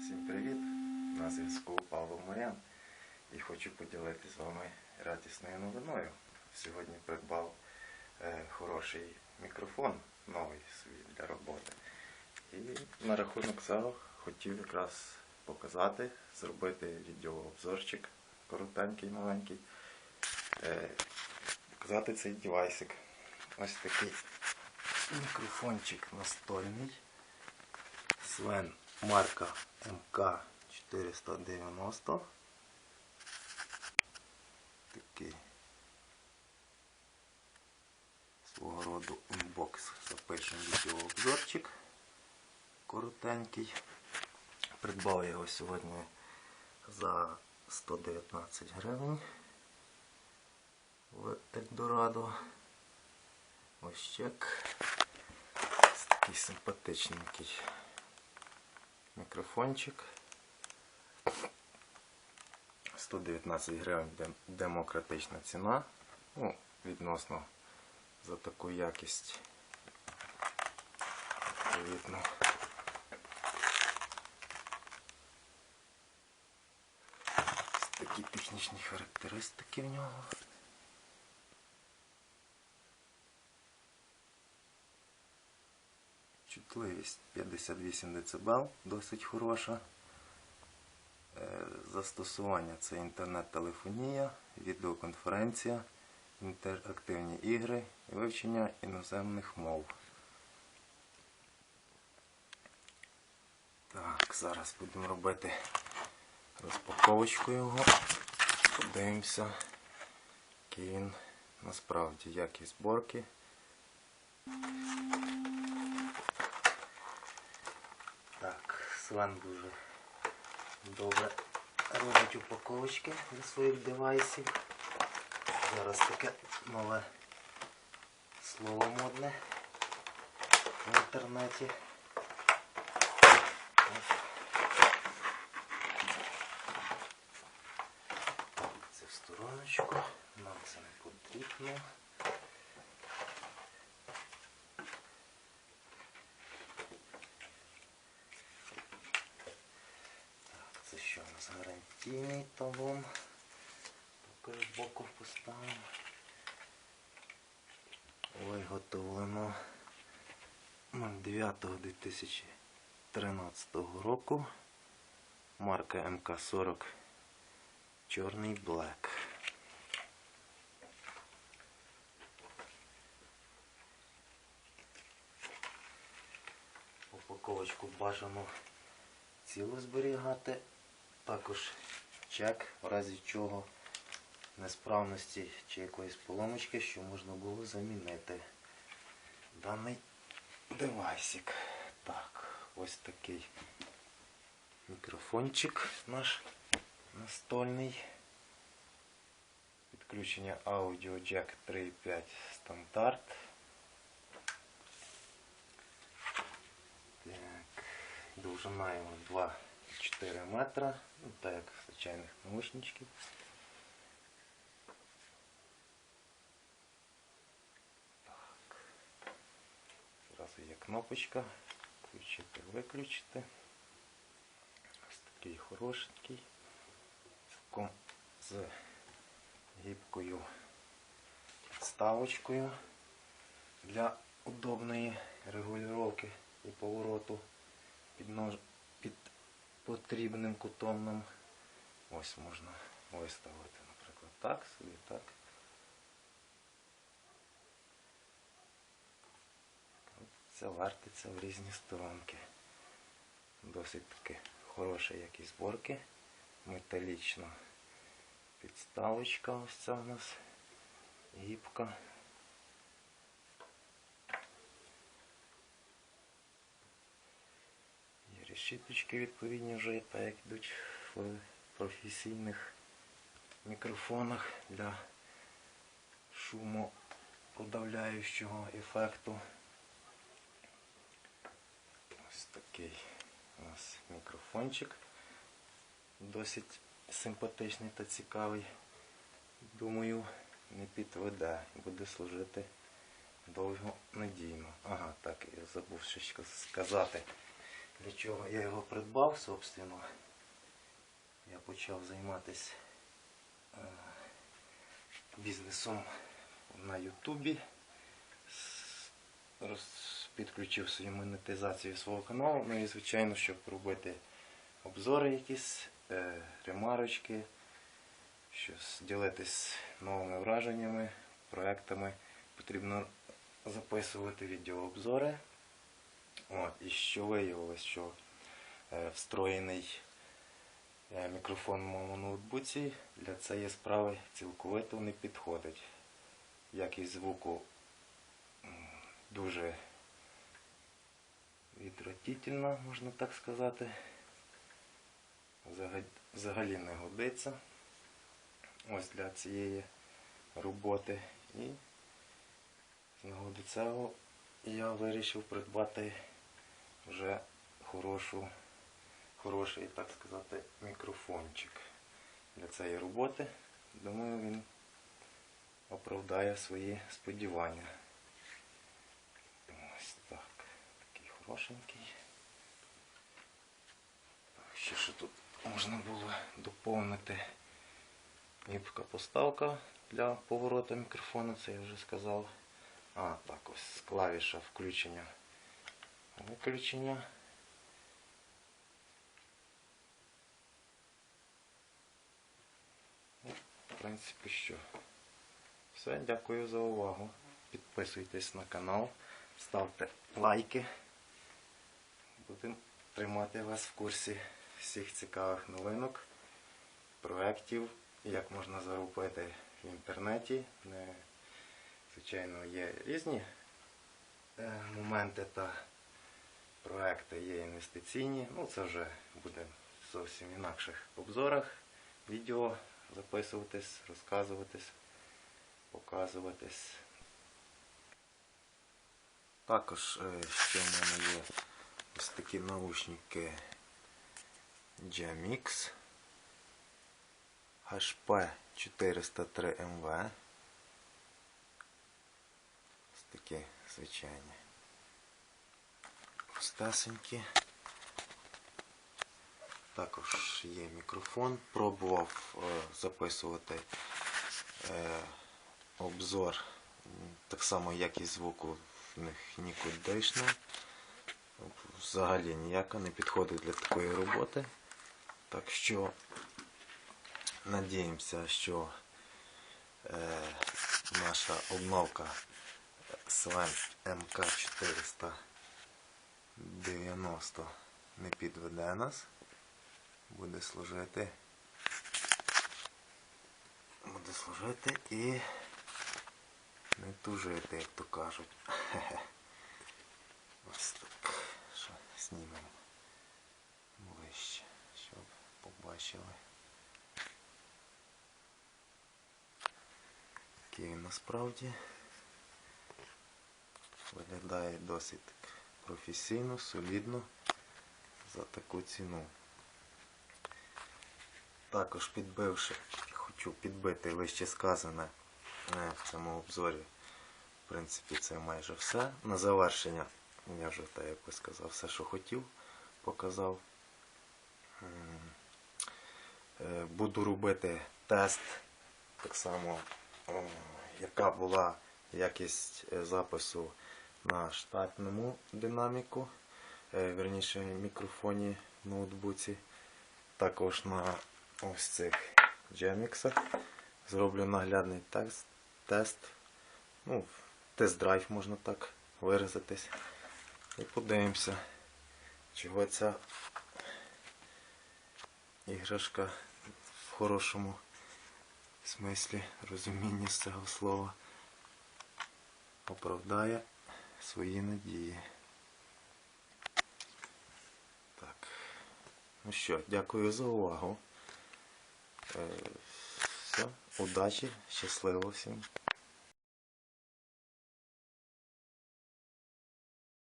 Всім привіт! На зв'язку Павло Морян і хочу поділитися з вами радісною новиною. Сьогодні придбав е, хороший мікрофон новий свій для роботи. І на рахунок цього хотів якраз показати, зробити відеообзорчик коротенький, маленький. Е, показати цей девайсик. Ось такий мікрофончик настольний. Свен марка МК490. Такий свого роду унбокс. Запишемо відеообзорчик коротенький. Придбав я його сьогодні за 119 гривень в Ельдорадо. Ось чек. Ось такий симпатичненький мікрофончик. 119 гривень демократична ціна. Ну, відносно за таку якість. Відповідно. Такі технічні характеристики в нього. Чутливість 58 дБ, досить хороша. Е, Застосування це інтернет-телефонія, відеоконференція, інтерактивні ігри і вивчення іноземних мов. Так, зараз будемо робити розпаковочку його. Подивимося, який він насправді якість зборки. Так, Свен дуже добре робить упаковочки для своїх девайсів. Зараз таке нове слово модне в інтернеті. Це в стороночку, нам це не потрібно. Так, це що у нас гарантійний талон. Також боку поставимо. Виготовлено 09.2013 року. Марка МК-40 Чорний Блек. Упаковочку бажано ціло зберігати. Також чек, в разі чого несправності чи якоїсь поломочки, що можна було замінити даний девайсик. Так, ось такий мікрофончик наш настольний. Підключення Audio Jack 3.5 стандарт. Так, довжина його 2,4 метра, ну так як звичайних наушничків. Так. Зразу є кнопочка. Включити, виключити. Ось такий хорошенький. Цілком з гібкою підставочкою для удобної регулювання і повороту під, нож... під потрібним кутом нам. Ось можна виставити, наприклад, так собі, так. Це вертиться в різні сторонки. Досить таки хороша якість зборки. Металічна підставочка ось ця у нас. Гібка. Є решіточки відповідні вже, так як йдуть в професійних мікрофонах для шумоподавляючого ефекту. Ось такий у нас мікрофончик. Досить симпатичний та цікавий. Думаю, не підведе буде служити довго надійно. Ага, так, я забув ще сказати. Для чого я його придбав, собственно. Я почав займатися е, бізнесом на Ютубі. Підключив свою монетизацію свого каналу. Ну і звичайно, щоб робити обзори якісь, е, ремарочки, щось ділитись новими враженнями, проектами. Потрібно записувати відеообзори. От, і що виявилось, що е, встроєний е, мікрофон в моєму ноутбуці для цієї справи цілковито не підходить. Якість звуку дуже відвратительна, можна так сказати. Взагалі не годиться. Ось для цієї роботи. І з нагоди цього я вирішив придбати вже хорошу, хороший, так сказати, мікрофончик для цієї роботи. Думаю, він оправдає свої сподівання. Ось так. Такий хорошенький. Так, ще що тут можна було доповнити. Гібка поставка для повороту мікрофону, це я вже сказав. А, так ось клавіша включення. Виключення. Ну, В принципі, що. Все, дякую за увагу. Підписуйтесь на канал, ставте лайки. Будемо тримати вас в курсі всіх цікавих новинок, проєктів, як можна заробити в інтернеті. Звичайно, є різні е, моменти та проекти є інвестиційні. Ну, це вже буде в зовсім інакших обзорах, відео записуватись, розказуватись, показуватись. Також е, ще в мене є ось такі наушники Jamix HP 403 MV. Ось такі звичайні простесенькі. Також є мікрофон. Пробував е, записувати е, обзор, так само як і звуку в них нікудишна. Взагалі ніяка не підходить для такої роботи. Так що надіємося, що е, наша обновка SLAM МК400. 90 не підведе нас, буде служити, буде служити і не тужити, як то кажуть. Хе -хе. Ось так, що знімемо ближче, щоб побачили. Який насправді виглядає досить професійно, солідно за таку ціну. Також підбивши, хочу підбити вище сказане е, в цьому обзорі. В принципі, це майже все. На завершення я вже так як би сказав, все, що хотів, показав. Е, Буду робити тест так само, яка була якість е, запису на штатному динаміку, е, верніше мікрофоні ноутбуці. Також на ось цих джеміксах. Зроблю наглядний тест, тест. Ну, тест-драйв можна так виразитись. І подивимося, чого ця іграшка в хорошому смислі розуміння з цього слова оправдає свої надії. Так. Ну що, дякую за увагу. Е, Все, удачі, щасливо всім.